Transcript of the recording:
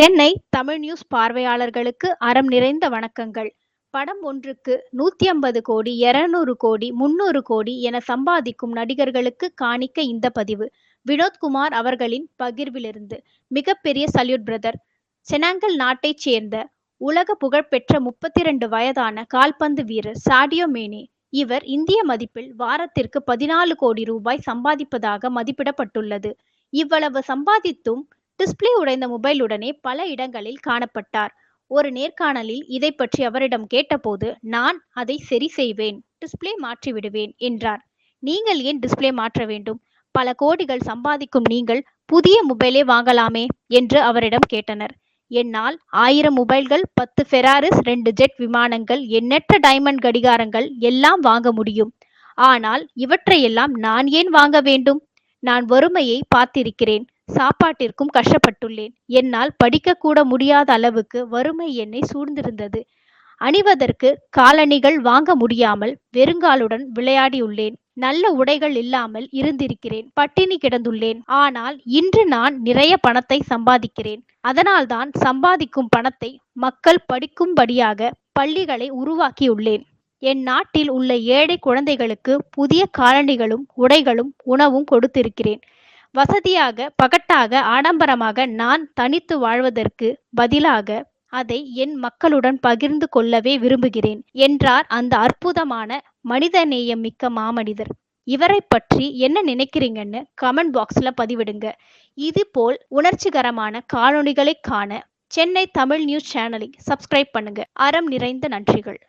Chennai Tamil news பார்வையாளர்களுக்கு அறம் நிறைந்த வணக்கங்கள். படம் ஒன்றுக்கு நூத்தி ஐம்பது கோடி இருநூறு கோடி முன்னூறு கோடி என சம்பாதிக்கும் நடிகர்களுக்கு காணிக்க இந்த பதிவு. வினோத்குமார் அவர்களின் பகிர்விலிருந்து. மிகப்பெரிய சல்யூட் பிரதர். செனாங்கல் நாட்டைச் சேர்ந்த. உலக புகழ்பெற்ற முப்பத்தி இரண்டு வயதான கால்பந்து வீரர் சாடியோ மேனே. இவர் இந்திய மதிப்பில் வாரத்திற்கு பதினாலு கோடி ரூபாய் சம்பாதிப்பதாக மதிப்பிடப்பட்டுள்ளது. இவ்வளவு சம்பாதித்தும் டிஸ்பிளே உடைந்த மொபைலுடனே பல இடங்களில் காணப்பட்டார். ஒரு நேர்காணலில் இதை பற்றி அவரிடம் கேட்டபோது நான் அதை சரி செய்வேன் டிஸ்பிளே மாற்றி விடுவேன் என்றார். நீங்கள் ஏன் டிஸ்பிளே மாற்ற வேண்டும்? பல கோடிகள் சம்பாதிக்கும் நீங்கள் புதிய மொபைலே வாங்கலாமே என்று அவரிடம் கேட்டனர். என்னால் ஆயிரம் மொபைல்கள் பத்து ஃபெராரிஸ் ரெண்டு ஜெட் விமானங்கள் எண்ணற்ற டைமண்ட் கடிகாரங்கள் எல்லாம் வாங்க முடியும். ஆனால் இவற்றையெல்லாம் நான் ஏன் வாங்க வேண்டும்? நான் வறுமையை பார்த்திருக்கிறேன். சாப்பாட்டிற்கும் கஷ்டப்பட்டுள்ளேன். என்னால் படிக்கக்கூட முடியாத அளவுக்கு வறுமை என்னை சூழ்ந்திருந்தது. அணிவதற்கு காலணிகள் வாங்க முடியாமல் வெறுங்காலுடன் விளையாடியுள்ளேன். நல்ல உடைகள் இல்லாமல் இருந்திருக்கிறேன். பட்டினி கிடந்துள்ளேன். ஆனால் இன்று நான் நிறைய பணத்தை சம்பாதிக்கிறேன். அதனால்தான் சம்பாதிக்கும் பணத்தை மக்கள் படிக்கும்படியாக பள்ளிகளை உருவாக்கியுள்ளேன். என் நாட்டில் உள்ள ஏழை குழந்தைகளுக்கு புதிய காலணிகளும் உடைகளும் உணவும் கொடுத்திருக்கிறேன். வசதியாக பகட்டாக ஆடம்பரமாக நான் தனித்து வாழ்வதற்கு பதிலாக அதை என் மக்களுடன் பகிர்ந்து கொள்ளவே விரும்புகிறேன் என்றார் அந்த அற்புதமான மனிதநேயம் மிக்க மாமனிதர். இவரை பற்றி என்ன நினைக்கிறீங்கன்னு கமெண்ட் பாக்ஸ்ல பதிவிடுங்க. இது போல் உணர்ச்சிகரமான காணொளிகளை காண சென்னை தமிழ் நியூஸ் சேனலை சப்ஸ்கிரைப் பண்ணுங்க. அறம் நிறைந்த நன்றிகள்.